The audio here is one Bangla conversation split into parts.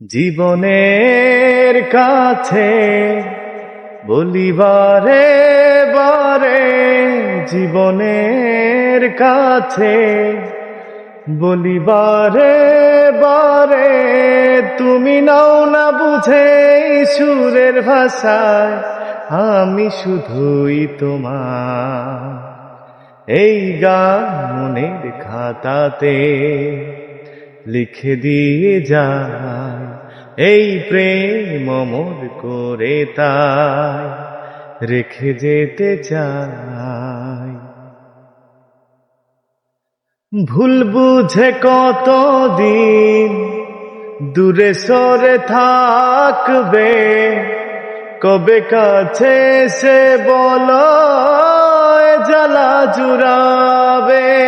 জীবনের কাছে বলিবারে বারে জীবনের কাছে বলিবারে বারে তুমি নাও না বুঝে সুরের ভাষায়, আমি শুধুই তোমার। এই গান মনের খাতাতে লিখে দিয়ে যায় এই প্রেম অমর করে তাই রেখে যেতে চাই। ভুল বুঝে কতদিন দূরে সরে থাকবে, কবে কাছে সে বল জ্বালা জুড়াবে।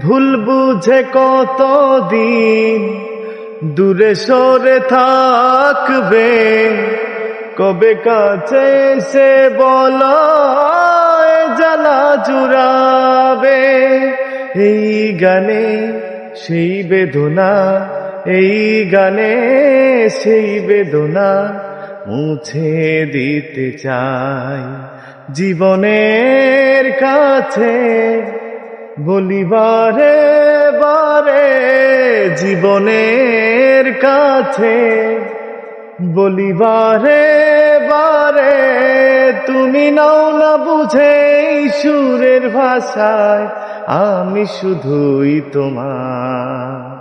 ভুল বুঝে কতদিন দূরে সরে থাকবে। কবে কাছে সে বলো জ্বালা জুড়াবে। এই গানে সেই বেদনা, এই গানে সেই বেদনা মুছে দিতে চাই। জীবনের কাছে বলিবারে বারে জীবনের কাছে বলিবারে বারে তুমি নাও না বুঝে সুরের ভাষায়, আমি শুধুই তোমার।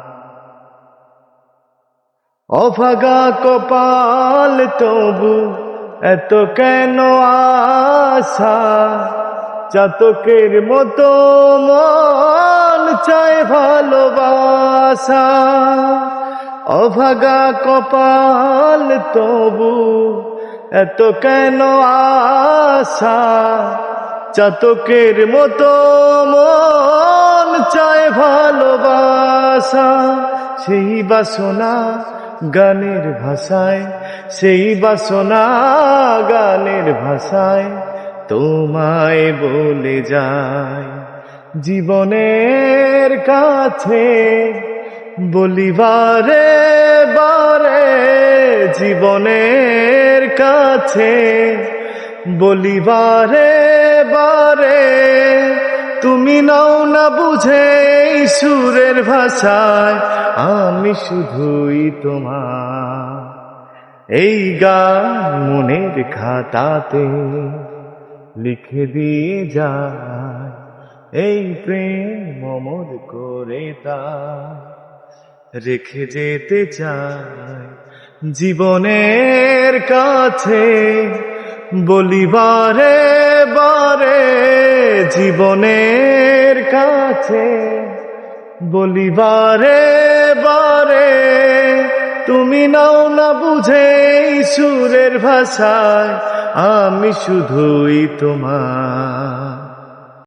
অভাগা কপাল তবু এত কেন আশা? চাতকের মতো মন চায় ভালোবাসা। অভাগা কপাল তবু এত কেন আশা? চাতকের মতো মন চায় ভালোবাসা। সেই বাসনা গানের ভাষায়, সেই বাসনা গানের ভাষায় তোমায় বলে যায়। জীবনের কাছে বলিবারে বারে জীবনের কাছে, বলিবারে বারে তুমি নাও না বুঝে সুরের ভাষায়, আমি শুধুই তোমার। এই গান মনের খাতাতে লিখে দিয়ে যায়, এই প্রেম অমর করে তা রেখে যেতে চাই। জীবনের কাছে বলিবারে বারে জীবনের কাছে বলিবারে বারে তুমি নাও না বুঝে সুরের ভাষায়, আমি শুধুই তোমার।